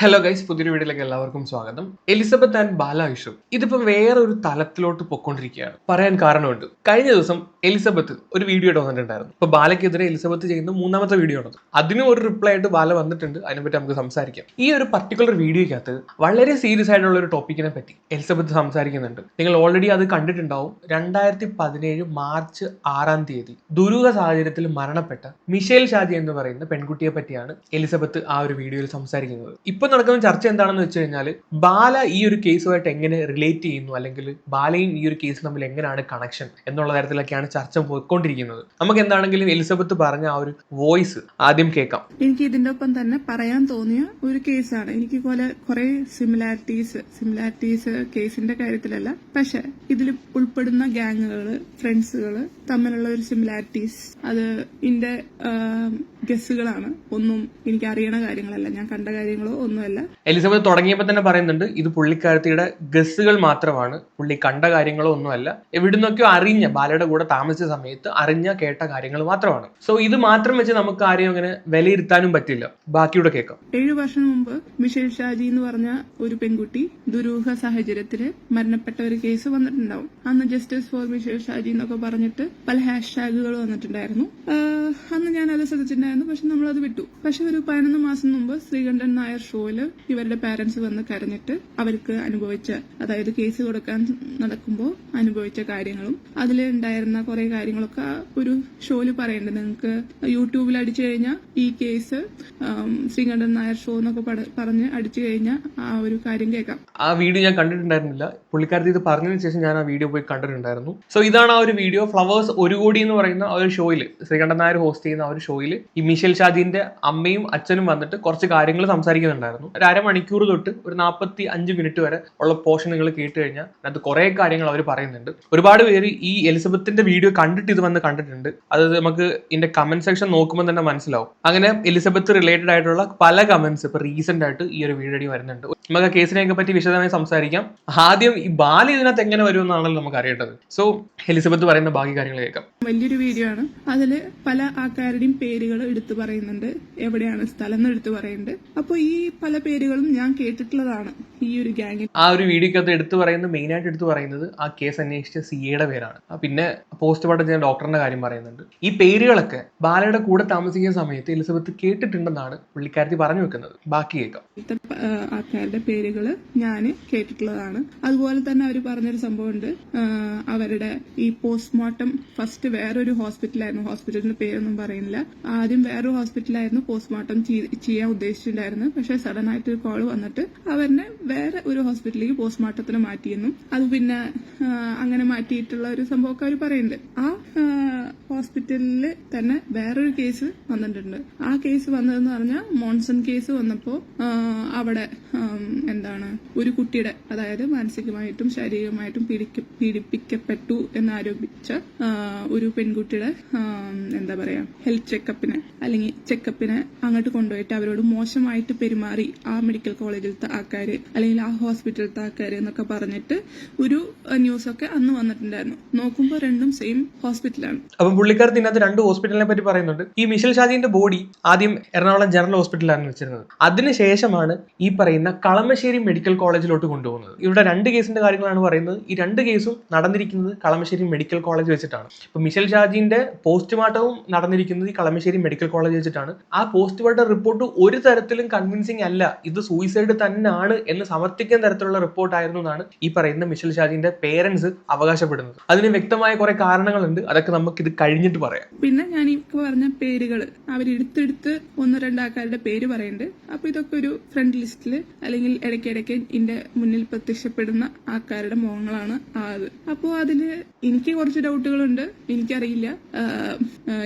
Hello guys പുതിയൊരു വീഡിയോയിലേക്ക് എല്ലാവർക്കും സ്വാഗതം. എലിസബത്ത് ആൻഡ് ബാല ഇഷ്യൂ വേറെ ഒരു തലത്തിലോട്ട് പൊക്കോണ്ടിരിക്കുകയാണ് പറയാൻ കാരണമുണ്ട്. കഴിഞ്ഞ ദിവസം എലിസബത്ത് ഒരു വീഡിയോ ഇട്ട് വന്നിട്ടുണ്ടായിരുന്നു. ഇപ്പൊ ബാലയ്ക്കെതിരെ എലിസബത്ത് ചെയ്യുന്ന മൂന്നാമത്തെ വീഡിയോ ആണ്. അതിനും ഒരു റിപ്ലൈ ആയിട്ട് ബാല വന്നിട്ടുണ്ട്. അതിനെപ്പറ്റി നമുക്ക് സംസാരിക്കാം. ഈ ഒരു പർട്ടിക്കുലർ വീഡിയോയ്ക്കകത്ത് വളരെ സീരിയസ് ആയിട്ടുള്ള ഒരു ടോപ്പിക്കിനെ പറ്റി എലിസബത്ത് സംസാരിക്കുന്നുണ്ട്. നിങ്ങൾ ഓൾറെഡി അത് കണ്ടിട്ടുണ്ടാവും. രണ്ടായിരത്തി പതിനേഴ് മാർച്ച് ആറാം തീയതി ദുരൂഹ സാഹചര്യത്തിൽ മരണപ്പെട്ട മിഷേൽ ഷാജി എന്ന് പറയുന്ന പെൺകുട്ടിയെ പറ്റിയാണ് എലിസബത്ത് ആ ഒരു വീഡിയോയിൽ സംസാരിക്കുന്നത്. ഇപ്പൊ നടക്കുന്ന ചർച്ച എന്താണെന്ന് വെച്ച് കഴിഞ്ഞാൽ ബാല ഈ ഒരു കേസുമായിട്ട് എങ്ങനെ റിലേറ്റ് ചെയ്യുന്നു? അല്ലെങ്കിൽ ബാലയും ഈ ഒരു കേസും തമ്മിൽ എങ്ങനെയാണ് കണക്ഷൻ എന്നുള്ള തരത്തിലൊക്കെയാണ് ചർച്ച പോയിക്കൊണ്ടിരിക്കുന്നത്. നമുക്ക് എന്താണെങ്കിലും എലിസബത്ത് പറഞ്ഞ ആ ഒരു വോയിസ് ആദ്യം കേൾക്കാം. എനിക്ക് ഇതിന്റെ ഒപ്പം തന്നെ പറയാൻ തോന്നിയ ഒരു കേസാണ്. എനിക്ക് പോലെ കുറെ സിമിലാരിറ്റീസ് സിമിലാരിറ്റീസ് കേസിന്റെ കാര്യത്തിലല്ല. പക്ഷെ ഇതിൽ ഉൾപ്പെടുന്ന ഗ്യാങ്ങുകൾ ഫ്രണ്ട്സുകൾ തമ്മിലുള്ള ഒരു സിമിലാരിറ്റീസ് അത് ഇതിന്റെ ഗസ്സുകളാണ്. ഒന്നും എനിക്ക് അറിയണ കാര്യങ്ങളല്ല. ഞാൻ കണ്ട കാര്യങ്ങളോ ഒന്നുമല്ല. എലിസബത്ത് തുടങ്ങിയപ്പോൾ തന്നെ പറയുന്നുണ്ട് ഇത് പുള്ളിക്കാരത്തിയുടെ ഗസ്സുകൾ മാത്രമാണ്. പുള്ളി കണ്ട കാര്യങ്ങളോ ഒന്നുമല്ല. എവിടുന്നൊക്കെയോ അറിഞ്ഞ ബാലയുടെ കൂടെ താമസിച്ച സമയത്ത് അറിഞ്ഞ കേട്ട കാര്യങ്ങൾ മാത്രമാണ്. സോ ഇത് മാത്രം വെച്ച് നമുക്ക് ആരെയും അങ്ങനെ വിലയിരുത്താനും പറ്റില്ല. ബാക്കിയുടെ കേൾക്കാം. ഏഴു വർഷം മുമ്പ് മിഷേൽ ഷാജി എന്ന് പറഞ്ഞ ഒരു പെൺകുട്ടി ദുരൂഹ സാഹചര്യത്തിൽ മരണപ്പെട്ട ഒരു കേസ് വന്നിട്ടുണ്ടാവും. അന്ന് ജസ്റ്റിസ് ഫോർ മിഷേൽ ഷാജി എന്നൊക്കെ പറഞ്ഞിട്ട് പല ഹാഷ് ടാഗുകൾ വന്നിട്ടുണ്ടായിരുന്നു അന്ന് ഞാൻ അത് ശ്രദ്ധിച്ചിട്ടുണ്ടായിരുന്നു. പക്ഷെ നമ്മൾ അത് വിട്ടു. പക്ഷെ ഒരു പതിനൊന്ന് മാസം മുമ്പ് ശ്രീകണ്ഠൻ നായർ ഷോയിൽ ഇവരുടെ പാരന്റ്സ് വന്ന് കരഞ്ഞിട്ട് അവർക്ക് അനുഭവിച്ച അതായത് കേസ് കൊടുക്കാൻ നടക്കുമ്പോൾ അനുഭവിച്ച കാര്യങ്ങളും അതിൽ ഉണ്ടായിരുന്ന കുറെ കാര്യങ്ങളൊക്കെ ഒരു ഷോയിൽ പറയുന്നുണ്ട് നിങ്ങൾക്ക് യൂട്യൂബിൽ അടിച്ചു കഴിഞ്ഞാൽ ഈ കേസ് ശ്രീകണ്ഠൻ നായർ ഷോ എന്നൊക്കെ പറഞ്ഞ് അടിച്ചു കഴിഞ്ഞാൽ ആ ഒരു കാര്യം കേൾക്കാം. ആ വീഡിയോ ഞാൻ കണ്ടിട്ടുണ്ടായിരുന്നില്ല. പുള്ളിക്കാരത്തി ഇത് പറഞ്ഞതിന് ശേഷം ഞാൻ ആ വീഡിയോ പോയി കണ്ടിട്ടുണ്ടായിരുന്നു. സോ ഇതാണ് ആ ഒരു വീഡിയോ. ഫ്ലവേഴ്സ് ഒരു കോടി എന്ന് പറയുന്ന ആ ഒരു ഷോയിൽ ശ്രീകണ്ഠൻ നായർ ഹോസ്റ്റ് ചെയ്യുന്ന ആ ഒരു ഷോയിൽ ഈ മിഷേൽ ഷാജിന്റെ അമ്മയും അച്ഛനും വന്നിട്ട് കുറച്ച് കാര്യങ്ങൾ സംസാരിക്കുന്നുണ്ടായിരുന്നു. ഒരു അരമണിക്കൂർ തൊട്ട് ഒരു നാൽപ്പത്തി അഞ്ച് മിനിറ്റ് വരെ ഉള്ള പോർഷൻ നിങ്ങൾ കേട്ട് കഴിഞ്ഞാൽ അതിനകത്ത് കുറേ കാര്യങ്ങൾ അവർ പറയുന്നുണ്ട്. ഒരുപാട് പേര് ഈ എലിസബത്തിന്റെ വീഡിയോ കണ്ടിട്ട് ഇത് വന്ന് കണ്ടിട്ടുണ്ട്. അത് നമുക്ക് ഇതിന്റെ കമന്റ് സെക്ഷൻ നോക്കുമ്പോൾ തന്നെ മനസ്സിലാവും. അങ്ങനെ എലിസബത്ത് റിലേറ്റഡ് ആയിട്ടുള്ള പല കമന്റ്സ് ഇപ്പൊ റീസെന്റ് ആയിട്ട് ഈ ഒരു വീഡിയോ വരുന്നുണ്ട്. നമുക്ക് ആ കേസിനെയൊക്കെ പറ്റി വിശദമായി സംസാരിക്കാം. ആദ്യം ഈ ബാലി ഇതിനകത്ത് എങ്ങനെ വരുമെന്നാണല്ലോ നമുക്ക് അറിയേണ്ടത്. സോ എലിസബത്ത് പറയുന്ന ബാക്കി കാര്യങ്ങൾ കേൾക്കാം. വലിയൊരു വീഡിയോ ആണ്. അതിൽ പല ആൾക്കാരുടെയും പേരുകൾ എടുത്തു പറയുന്നുണ്ട്. എവിടെയാണ് സ്ഥലം എന്ന് എടുത്തു പറയുന്നുണ്ട്. അപ്പോൾ ഈ പല പേരുകളും ഞാൻ കേട്ടിട്ടുള്ളതാണ്. ഈ ഒരു ഗ്യാങ്ങിൽ ആ ഒരു വീഡിയോക്കകത്ത് എടുത്തു പറയുന്നത് മെയിൻ ആയിട്ട് എടുത്തു പറയുന്നത് ആ കേസ് അന്വേഷിച്ച സി എയുടെ പേരാണ്. പിന്നെ പോസ്റ്റ്മോർട്ടം ചെയ്യുന്ന ഡോക്ടറിന്റെ കാര്യം പറയുന്നുണ്ട്. ഈ പേരുകളൊക്കെ ബാലയുടെ കൂടെ താമസിക്കുന്ന സമയത്ത് എലിസബത്ത് കേട്ടിട്ടുണ്ടെന്നാണ് പുള്ളിക്കാരത്തി പറഞ്ഞു വെക്കുന്നത്. ബാക്കി കേൾക്കാം. ആൾക്കാരുടെ പേരുകൾ ഞാൻ കേട്ടിട്ടുള്ളതാണ്. അതുപോലെ തന്നെ അവർ പറഞ്ഞൊരു സംഭവം ഉണ്ട് അവരുടെ ഈ പോസ്റ്റ്മോർട്ടം ഫസ്റ്റ് വേറൊരു ഹോസ്പിറ്റലായിരുന്നു ഹോസ്പിറ്റലിന്റെ പേരൊന്നും പറയുന്നില്ല. ആദ്യം വേറൊരു ഹോസ്പിറ്റലായിരുന്നു പോസ്റ്റ്മോർട്ടം ചെയ്യാൻ ഉദ്ദേശിച്ചിട്ടുണ്ടായിരുന്നു പക്ഷെ സഡൻ ആയിട്ട് ഒരു കോൾ വന്നിട്ട് അവരിനെ വേറെ ഒരു ഹോസ്പിറ്റലിലേക്ക് പോസ്റ്റ്മോർട്ടത്തിന് മാറ്റിയെന്നും അത് പിന്നെ അങ്ങനെ മാറ്റിയിട്ടുള്ള ഒരു സംഭവമൊക്കെ അവർ പറയുന്നുണ്ട്. ആ ഹോസ്പിറ്റലിൽ തന്നെ വേറൊരു കേസ് വന്നിട്ടുണ്ട്. ആ കേസ് വന്നതെന്ന് പറഞ്ഞാൽ മോൺസൺ കേസ് വന്നപ്പോ അവിടെ ഒരു കുട്ടിയുടെ അതായത് മാനസികമായിട്ടും ശാരീരികമായിട്ടും പീഡിക്ക പീഡിപ്പിക്കപ്പെട്ടു എന്നാരോപിച്ച ഒരു പെൺകുട്ടിയുടെ എന്താ പറയാ ഹെൽത്ത് ചെക്കപ്പിന് അല്ലെങ്കിൽ ചെക്കപ്പിന് അങ്ങോട്ട് കൊണ്ടുപോയിട്ട് അവരോട് മോശമായിട്ട് പെരുമാറി ആ മെഡിക്കൽ കോളേജിലത്തെ ആൾക്കാര് അല്ലെങ്കിൽ ആ ഹോസ്പിറ്റലിലത്തെ ആൾക്കാര് എന്നൊക്കെ പറഞ്ഞിട്ട് ഒരു ന്യൂസ് ഒക്കെ അന്ന് വന്നിട്ടുണ്ടായിരുന്നു. നോക്കുമ്പോൾ രണ്ടും സെയിം ഹോസ്പിറ്റലാണ് അപ്പൊ പുള്ളിക്കാർ ഇതിനകത്ത് രണ്ട് ഹോസ്പിറ്റലിനെ പറ്റി പറയുന്നുണ്ട്. ഈ മിഷൽ ഷാജിന്റെ ബോഡി ആദ്യം എറണാകുളം ജനറൽ ഹോസ്പിറ്റലാണ് വെച്ചിരുന്നത്. അതിനുശേഷമാണ് ഈ പറയുന്ന കളമശ്ശേരി മെഡിക്കൽ കോളേജിലോട്ട് കൊണ്ടുപോകുന്നത്. ഇവിടെ രണ്ട് കേസിന്റെ കാര്യങ്ങളാണ് പറയുന്നത്. ഈ രണ്ട് കേസും നടന്നിരിക്കുന്നത് കളമശ്ശേരി മെഡിക്കൽ കോളേജ് വെച്ചിട്ടാണ്. ഇപ്പൊ മിഷൽ ഷാജിന്റെ പോസ്റ്റ്മോർട്ടവും നടന്നിരിക്കുന്നത് ഈ കളമശ്ശേരി മെഡിക്കൽ കോളേജ് വെച്ചിട്ടാണ്. ആ പോസ്റ്റ്മോർട്ടം റിപ്പോർട്ട് ഒരു തരത്തിലും കൺവിൻസിങ് അല്ല. ഇത് സൂയിസൈഡ് തന്നെയാണ് എന്ന് സമർത്ഥിക്കുന്ന തരത്തിലുള്ള റിപ്പോർട്ടായിരുന്നു എന്നാണ് ഈ പറയുന്ന മിഷൽ ഷാജിന്റെ പേരൻസ് അവകാശപ്പെടുന്നത്. അതിന് വ്യക്തമായ കുറെ കാരണങ്ങളുണ്ട്. അതൊക്കെ നമുക്ക് ഇത് കഴിഞ്ഞിട്ട് പറയാം. പിന്നെ ഞാൻ ഈ പറഞ്ഞ പേരുകൾ അവരെടുത്തെടുത്ത് ഒന്ന് രണ്ടാൾക്കാരുടെ പേര് പറയുന്നുണ്ട്. അപ്പൊ ഇതൊക്കെ ഒരു ഫ്രണ്ട് ലിസ്റ്റിൽ അല്ലെങ്കിൽ ഇടയ്ക്കിടയ്ക്ക് എന്റെ മുന്നിൽ പ്രത്യക്ഷപ്പെടുന്ന ആൾക്കാരുടെ മുഖങ്ങളാണ് ആത് അപ്പോ അതിൽ എനിക്ക് കുറച്ച് ഡൗട്ടുകളുണ്ട്. എനിക്കറിയില്ല.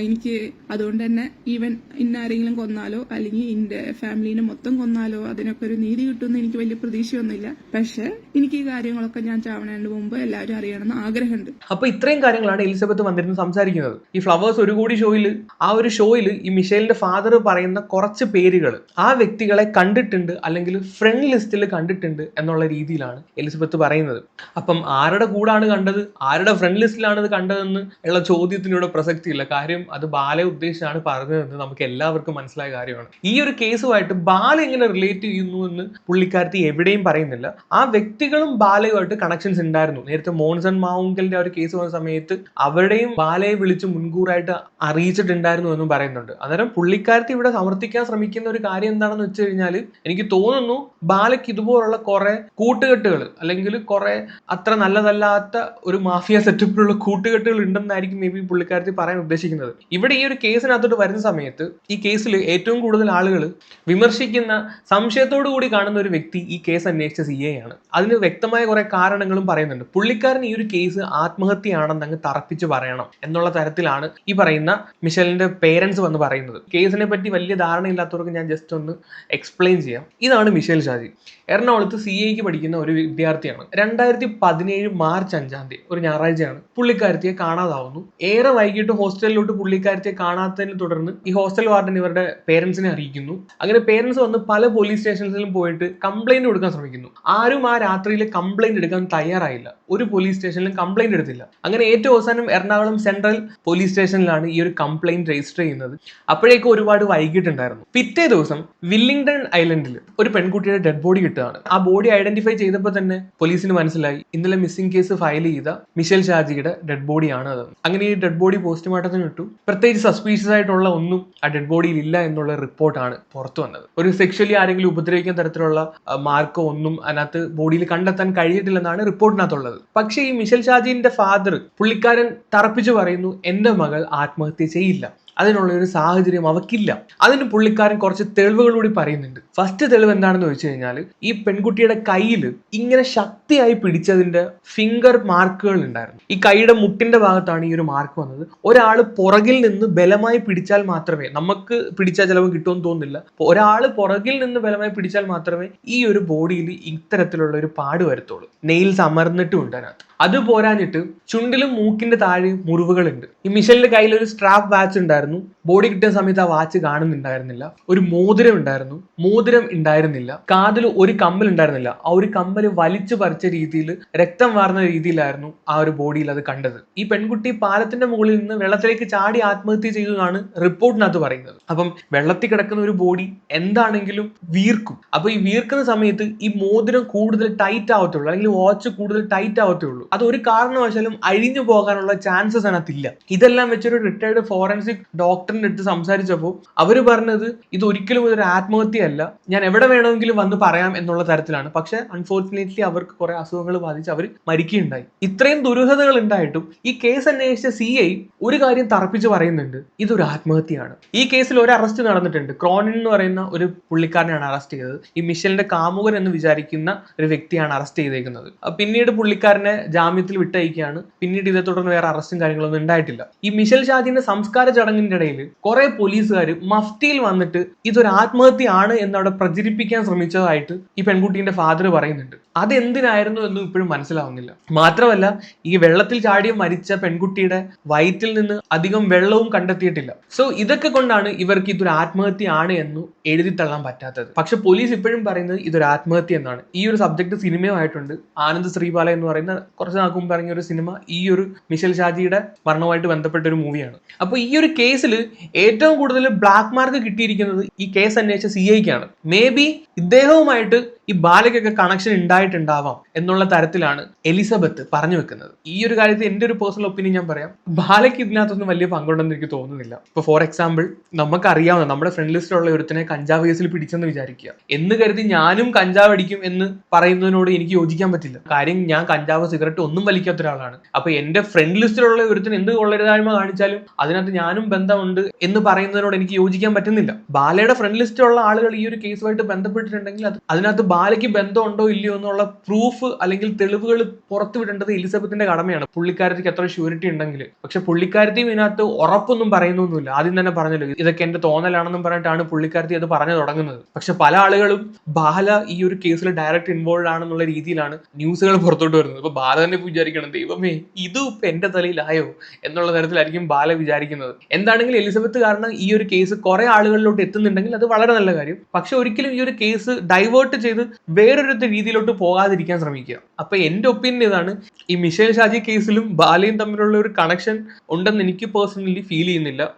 എനിക്ക് അതുകൊണ്ട് തന്നെ ഈവൻ ഇന്നാരെങ്കിലും കൊന്നാലോ അല്ലെങ്കിൽ എന്റെ ഫാമിലീനെ മൊത്തം കൊന്നാലോ അതിനൊക്കെ ഒരു നീതി കിട്ടുമെന്ന് എനിക്ക് വലിയ പ്രതീക്ഷയൊന്നുമില്ല. പക്ഷെ എനിക്ക് ഈ കാര്യങ്ങളൊക്കെ ഞാൻ ചാവണേണ്ട മുമ്പ് എല്ലാവരും അറിയണമെന്ന് ആഗ്രഹമുണ്ട്. അപ്പൊ ഇത്രയും കാര്യങ്ങളാണ് എലിസബത്ത് വന്നിരുന്ന് സംസാരിക്കുന്നത്. ഈ ഫ്ലവേഴ്സ് ഒരു കോടി ഷോയിൽ ആ ഒരു ഷോയിൽ ഈ മിഷേലിന്റെ ഫാദർ പറയുന്ന കുറച്ച് പേരുകൾ ആ വ്യക്തികളെ കണ്ടിട്ടുണ്ട് അല്ലെങ്കിൽ ഫ്രണ്ട് ലിസ്റ്റിൽ കണ്ടിട്ടുണ്ട് എന്നുള്ള രീതിയിലാണ് എലിസബത്ത് പറയുന്നത്. അപ്പം ആരുടെ കൂടാണ് കണ്ടത്? ആരുടെ ഫ്രണ്ട് ലിസ്റ്റിലാണ് ഇത് കണ്ടതെന്ന് ഉള്ള ചോദ്യത്തിനൂടെ പ്രസക്തിയില്ല. കാര്യം അത് ബാലെ ഉദ്ദേശിച്ചാണ് പറഞ്ഞതെന്ന് നമുക്ക് എല്ലാവർക്കും മനസ്സിലായ കാര്യമാണ്. ഈ ഒരു കേസുമായിട്ട് ബാല എങ്ങനെ റിലേറ്റ് ചെയ്യുന്നു എന്ന് പുള്ളിക്കാരത്തി എവിടെയും പറയുന്നില്ല. ആ വ്യക്തികളും ബാലയുമായിട്ട് കണക്ഷൻസ് ഉണ്ടായിരുന്നു. നേരത്തെ മോൺസൺ മാവുങ്കലിന്റെ ഒരു കേസ് വന്ന സമയത്ത് അവരുടെയും ബാലയെ വിളിച്ച് മുൻകൂറായിട്ട് അറിയിച്ചിട്ടുണ്ടായിരുന്നു എന്നും പറയുന്നുണ്ട്. അന്നേരം പുള്ളിക്കാരത്തി ഇവിടെ സമർത്ഥിക്കാൻ ശ്രമിക്കുന്ന ഒരു കാര്യം എന്താണെന്ന് വെച്ച് കഴിഞ്ഞാൽ എനിക്ക് തോന്നുന്നു ബാലയ്ക്ക് ഇതുപോലുള്ള കുറെ കൂട്ടുകെട്ടുകൾ അല്ലെങ്കിൽ കുറെ അത്ര നല്ലതല്ലാത്ത ഒരു മാഫിയ സെറ്റപ്പിലുള്ള കൂട്ടുകെട്ടുകൾ ഉണ്ടെന്നായിരിക്കും മേ ബി പുള്ളിക്കാരത്തി പറയാൻ ഉദ്ദേശിക്കുന്നത്. ഇവിടെ ഈ ഒരു കേസിനകത്തോട്ട് വരുന്ന സമയത്ത് ഈ കേസിൽ ഏറ്റവും കൂടുതൽ ആളുകൾ വിമർശിക്കുന്ന സംശയത്തോടു കൂടി കാണുന്ന ഒരു വ്യക്തി ഈ കേസ് അന്വേഷിച്ച സി എ ആണ്. അതിന് വ്യക്തമായ കുറെ കാരണങ്ങളും പറയുന്നുണ്ട്. പുള്ളിക്കാരൻ ഈ ഒരു കേസ് ആത്മഹത്യയാണെന്ന് അങ്ങ് തറപ്പിച്ച് പറയണം എന്നുള്ള തരത്തിലാണ് ഈ പറയുന്ന മിഷലിന്റെ പേരൻസ് വന്ന് പറയുന്നത്. കേസിനെ പറ്റി വലിയ ധാരണയില്ലാത്തവർക്ക് ഞാൻ ജസ്റ്റ് ഒന്ന് എക്സ്പ്ലെയിൻ ചെയ്യാം. ഇതാണ് മിഷേൽ ഷാജി. എറണാകുളത്ത് സി എക്ക് പഠിക്കുന്ന ഒരു വിദ്യാർത്ഥിയാണ്. രണ്ടായിരത്തി പതിനേഴ് മാർച്ച് അഞ്ചാം തീയതി ഒരു ഞായറാഴ്ചയാണ്. പുള്ളിക്കാരത്തിയെ കാണാതാവുന്നു. ഏറെ വൈകിട്ട് ഹോസ്റ്റലിലോട്ട് പുള്ളിക്കാരത്തിയെ കാണാത്തതിനെ തുടർന്ന് ഈ ഹോസ്റ്റൽ വാർഡൻ ഇവരുടെ പേരൻസിനെ അറിയിക്കുന്നു. അങ്ങനെ പേരൻസ് വന്ന് പല പോലീസ് സ്റ്റേഷൻസിലും പോയിട്ട് കംപ്ലൈന്റ് കൊടുക്കാൻ ശ്രമിക്കുന്നു. ആരും ആ രാത്രിയിൽ കംപ്ലൈന്റ് എടുക്കാൻ തയ്യാറായില്ല. ഒരു പോലീസ് സ്റ്റേഷനിലും കംപ്ലൈന്റ് എടുത്തില്ല. അങ്ങനെ ഏറ്റവും അവസാനം എറണാകുളം സെൻട്രൽ പോലീസ് സ്റ്റേഷനിലാണ് ഈ ഒരു കംപ്ലൈന്റ് രജിസ്റ്റർ ചെയ്യുന്നത്. അപ്പോഴേക്കും ഒരുപാട് വൈകിട്ടുണ്ടായിരുന്നു. പിറ്റേ ദിവസം വില്ലിംഗ്ടൺ ഐലൻഡിൽ ഒരു പെൺകുട്ടിയുടെ ഡെഡ് ബോഡി കിട്ടുകയാണ്. ആ ബോഡി ഐഡന്റിഫൈ ചെയ്തപ്പോൾ തന്നെ പോലീസിന് മനസ്സിലായി. ഇന്നലെ മിസ്സിംഗ് കേസ് ഫയൽ ചെയ്ത മിഷേൽ ഷാജിയുടെ ഡെഡ് ബോഡിയാണ് അത്. അങ്ങനെ ഈ ഡെഡ് ബോഡി പോസ്റ്റ്മോർട്ടത്തിന് ഇട്ടു. പ്രത്യേകിച്ച് സസ്പീഷ്യസ് ആയിട്ടുള്ള ഒന്നും ആ ഡെഡ് ബോഡിയിൽ ഇല്ല എന്നുള്ള റിപ്പോർട്ടാണ് പുറത്തു വന്നത്. ഒരു സെക്ഷലി ആരെങ്കിലും ഉപദ്രവിക്കുന്ന തരത്തിലുള്ള മാർക്ക് ഒന്നും അതിനകത്ത് ബോഡിയിൽ കണ്ടെത്താൻ കഴിഞ്ഞിട്ടില്ലെന്നാണ് റിപ്പോർട്ടിനകത്തുള്ളത്. പക്ഷേ ഈ മിഷൽ ഷാജിന്റെ ഫാദർ പുള്ളിക്കാരൻ തറപ്പിച്ചു പറയുന്നു എന്റെ മകൾ ആത്മഹത്യ ചെയ്യില്ല. അതിനുള്ള ഒരു സാഹചര്യം അവക്കില്ല. അതിന് പുള്ളിക്കാരൻ കുറച്ച് തെളിവുകളൂടി പറയുന്നുണ്ട്. ഫസ്റ്റ് തെളിവ് എന്താണെന്ന് വെച്ച് കഴിഞ്ഞാൽ ഈ പെൺകുട്ടിയുടെ കയ്യിൽ ഇങ്ങനെ ശക്തിയായി പിടിച്ചതിന്റെ ഫിംഗർ മാർക്കുകൾ ഉണ്ടായിരുന്നു. ഈ കൈയുടെ മുട്ടിന്റെ ഭാഗത്താണ് ഈ ഒരു മാർക്ക് വന്നത്. ഒരാൾ പുറകിൽ നിന്ന് ബലമായി പിടിച്ചാൽ മാത്രമേ നമുക്ക് പിടിച്ചാൽ ചിലപ്പോൾ കിട്ടുമെന്ന് തോന്നുന്നില്ല. ഒരാൾ പുറകിൽ നിന്ന് ബലമായി പിടിച്ചാൽ മാത്രമേ ഈ ഒരു ബോഡിയിൽ ഇത്തരത്തിലുള്ള ഒരു പാട് വരത്തുള്ളൂ. നെയിൽസ് അമർന്നിട്ടും ഉണ്ട് അതിനകത്ത്. അത് പോരാഞ്ഞിട്ട് ചുണ്ടിലും മൂക്കിന്റെ താഴെ മുറിവുകളുണ്ട്. ഈ മിഷലിന്റെ കയ്യിൽ ഒരു സ്ട്രാപ്പ് വാച്ച് ഉണ്ടായിരുന്നു. ബോഡി കിട്ടിയ സമയത്ത് ആ വാച്ച് കാണുന്നുണ്ടായിരുന്നില്ല. ഒരു മോതിരം ഉണ്ടായിരുന്നു. മോതിരം ഉണ്ടായിരുന്നില്ല. കാതിൽ ഒരു കമ്മൽ ഉണ്ടായിരുന്നില്ല. ആ ഒരു കമ്മൽ വലിച്ചു പറിച്ച രീതിയിൽ രക്തം വാർന്ന രീതിയിലായിരുന്നു ആ ഒരു ബോഡിയിൽ അത് കണ്ടത്. ഈ പെൺകുട്ടി പാലത്തിന്റെ മുകളിൽ നിന്ന് വെള്ളത്തിലേക്ക് ചാടി ആത്മഹത്യ ചെയ്തു എന്നാണ് റിപ്പോർട്ടിനകത്ത് പറയുന്നത്. അപ്പം വെള്ളത്തിൽ കിടക്കുന്ന ഒരു ബോഡി എന്താണെങ്കിലും വീർക്കും. അപ്പൊ ഈ വീർക്കുന്ന സമയത്ത് ഈ മോതിരം കൂടുതൽ ടൈറ്റ് ആവത്തുള്ളൂ. അല്ലെങ്കിൽ വാച്ച് കൂടുതൽ ടൈറ്റ് ആവത്തുള്ളൂ. അത് ഒരു കാരണവശാലും അഴിഞ്ഞു പോകാനുള്ള ചാൻസസ് അതിനകത്തില്ല. ഇതെല്ലാം വെച്ചൊരു റിട്ടയർഡ് ഫോറൻസിക് ഡോക്ടറിന്റെ അടുത്ത് സംസാരിച്ചപ്പോൾ അവർ പറഞ്ഞത് ഇത് ഒരിക്കലും ഒരു ആത്മഹത്യയല്ല ഞാൻ എവിടെ വേണമെങ്കിലും വന്ന് പറയാം എന്നുള്ള തരത്തിലാണ്. പക്ഷെ അൺഫോർച്ചുനേറ്റ്ലി അവർക്ക് കുറെ അസുഖങ്ങൾ ബാധിച്ച് അവർ മരിക്കുകയുണ്ടായി. ഇത്രയും ദുരൂഹതകൾ ഉണ്ടായിട്ടും ഈ കേസ് അന്വേഷിച്ച സി ഐ ഒരു കാര്യം തറപ്പിച്ച് പറയുന്നുണ്ട്. ഇതൊരു ആത്മഹത്യയാണ്. ഈ കേസിൽ ഒരു അറസ്റ്റ് നടന്നിട്ടുണ്ട്. ക്രോണിൻ എന്ന് പറയുന്ന ഒരു പുള്ളിക്കാരനെയാണ് അറസ്റ്റ് ചെയ്തത്. ഈ മിഷലിന്റെ കാമുകൻ എന്ന് വിചാരിക്കുന്ന ഒരു വ്യക്തിയാണ് അറസ്റ്റ് ചെയ്തേക്കുന്നത്. പിന്നീട് പുള്ളിക്കാരനെ ജാമ്യത്തിൽ വിട്ടയക്കുകയാണ്. പിന്നീട് ഇതേ തുടർന്ന് വേറെ അറസ്റ്റും കാര്യങ്ങളൊന്നും ഉണ്ടായിട്ടില്ല. ഈ മിഷൽ ഷാജിന്റെ സംസ്കാര ചടങ്ങിന്റെ ഇടയിൽ കുറെ പോലീസുകാർ മഫ്തിയിൽ വന്നിട്ട് ഇതൊരു ആത്മഹത്യയാണ് എന്നവിടെ പ്രചരിപ്പിക്കാൻ ശ്രമിച്ചതായിട്ട് ഈ പെൺകുട്ടീന്റെ ഫാദർ പറയുന്നുണ്ട്. അതെന്തിനായിരുന്നു എന്നും ഇപ്പോഴും മനസ്സിലാവുന്നില്ല. മാത്രമല്ല ഈ വെള്ളത്തിൽ ചാടിയ മരിച്ച പെൺകുട്ടിയുടെ വയറ്റിൽ നിന്ന് അധികം വെള്ളവും കണ്ടെത്തിയിട്ടില്ല. സോ ഇതൊക്കെ കൊണ്ടാണ് ഇവർക്ക് ഇതൊരു ആത്മഹത്യയാണ് എന്ന് എഴുതി തള്ളാൻ പറ്റാത്തത്. പക്ഷെ പോലീസ് ഇപ്പോഴും പറയുന്നത് ഇതൊരു ആത്മഹത്യ എന്നാണ്. ഈ ഒരു സബ്ജക്ട് സിനിമയുമായിട്ടുണ്ട്. ആനന്ദ് ശ്രീബാല എന്ന് പറയുന്ന കുറച്ച് നാൾക്ക് പറഞ്ഞ ഒരു സിനിമ ഈ ഒരു മിഷൽ ഷാജിയുടെ മരണവുമായിട്ട് ബന്ധപ്പെട്ട ഒരു മൂവിയാണ്. അപ്പോൾ ഈ ഒരു കേസിൽ ഏറ്റവും കൂടുതൽ ബ്ലാക്ക് മാർക്ക് കിട്ടിയിരിക്കുന്നത് ഈ കേസ് അന്വേഷിച്ച സി ഐക്കാണ് മേ ബി ഇദ്ദേഹവുമായിട്ട് ഈ ബാലയ്ക്കൊക്കെ കണക്ഷൻ ഉണ്ടായിട്ടുണ്ടാവാം എന്നുള്ള തരത്തിലാണ് എലിസബത്ത് പറഞ്ഞു വെക്കുന്നത്. ഈ ഒരു കാര്യത്തിൽ എന്റെ ഒരു പേഴ്സണൽ ഒപ്പീനിയൻ ഞാൻ പറയാം. ബാലയ്ക്ക് ഇതിനകത്തൊന്നും വലിയ പങ്കുണ്ടെന്ന് എനിക്ക് തോന്നുന്നില്ല. ഇപ്പൊ ഫോർ എക്സാമ്പിൾ നമുക്കറിയാവുന്ന നമ്മുടെ ഫ്രണ്ട് ലിസ്റ്റിലുള്ള ഒരുത്തിനെ കഞ്ചാവ് കേസിൽ പിടിച്ചെന്ന് വിചാരിക്കുക. എന്ന് കരുതി ഞാനും കഞ്ചാവ് അടിക്കും എന്ന് പറയുന്നതിനോട് എനിക്ക് യോജിക്കാൻ പറ്റില്ല. കാര്യം ഞാൻ കഞ്ചാവ് സിഗരറ്റ് ഒന്നും വലിക്കാത്ത ഒരാളാണ്. അപ്പൊ എന്റെ ഫ്രണ്ട് ലിസ്റ്റിലുള്ള ഒരുത്തിന് എന്ത് കൊള്ളരുതായ്മ കാണിച്ചാലും അതിനകത്ത് ഞാനും ബന്ധമുണ്ട് എന്ന് പറയുന്നതിനോട് എനിക്ക് യോജിക്കാൻ പറ്റുന്നില്ല. ബാലയുടെ ഫ്രണ്ട് ലിസ്റ്റിലുള്ള ആളുകൾ ഈ ഒരു കേസുമായിട്ട് ബന്ധപ്പെട്ടിട്ടുണ്ടെങ്കിൽ അത് അതിനകത്ത് ബാലയ്ക്ക് ബന്ധമുണ്ടോ ഇല്ലയോ എന്നുള്ള പ്രൂഫ് അല്ലെങ്കിൽ തെളിവുകൾ പുറത്തുവിടേണ്ടത് എലിസബത്തിന്റെ കടമയാണ്. പുള്ളിക്കാരത്തിക്ക് എത്ര ഷ്യൂരിറ്റി ഉണ്ടെങ്കിൽ. പക്ഷെ പുള്ളിക്കാരത്തിയും ഇതിനകത്ത് ഉറപ്പൊന്നും പറയുന്നൊന്നുമില്ല. ആദ്യം തന്നെ പറഞ്ഞല്ലോ ഇതൊക്കെ എന്റെ തോന്നലാണെന്നും പറഞ്ഞിട്ടാണ് പുള്ളിക്കാരത്തി അത് പറഞ്ഞു തുടങ്ങുന്നത്. പക്ഷെ പല ആളുകളും ബാല ഈ ഒരു കേസിൽ ഡയറക്റ്റ് ഇൻവോൾവ് ആണെന്നുള്ള രീതിയിലാണ് ന്യൂസുകൾ പുറത്തോട്ട് വരുന്നത്. ഇപ്പൊ ബാല തന്നെ വിചാരിക്കണം ദൈവമേ ഇതും ഇപ്പൊ എന്റെ തലയിലായോ? എന്നുള്ള തരത്തിലായിരിക്കും ബാല വിചാരിക്കുന്നത്. എന്താണെങ്കിലും എലിസബത്ത് കാരണം ഈ ഒരു കേസ് കുറെ ആളുകളിലോട്ട് എത്തുന്നുണ്ടെങ്കിൽ അത് വളരെ നല്ല കാര്യം. പക്ഷെ ഒരിക്കലും ഈ ഒരു കേസ് ഡൈവേർട്ട് ചെയ്ത് വേറൊരു രീതിയിലോട്ട് പോകാതിരിക്കാൻ ശ്രമിക്കുക. അപ്പൊ എന്റെ ഒപ്പീനിയൻ ഇതാണ് ഈ മിഷേൽ ഷാജി കേസിലും ബാലയും തമ്മിലുള്ള ഒരു കണക്ഷൻ ഉണ്ടെന്ന് എനിക്ക് പേഴ്സണലി ഫീൽ ചെയ്യുന്നില്ല.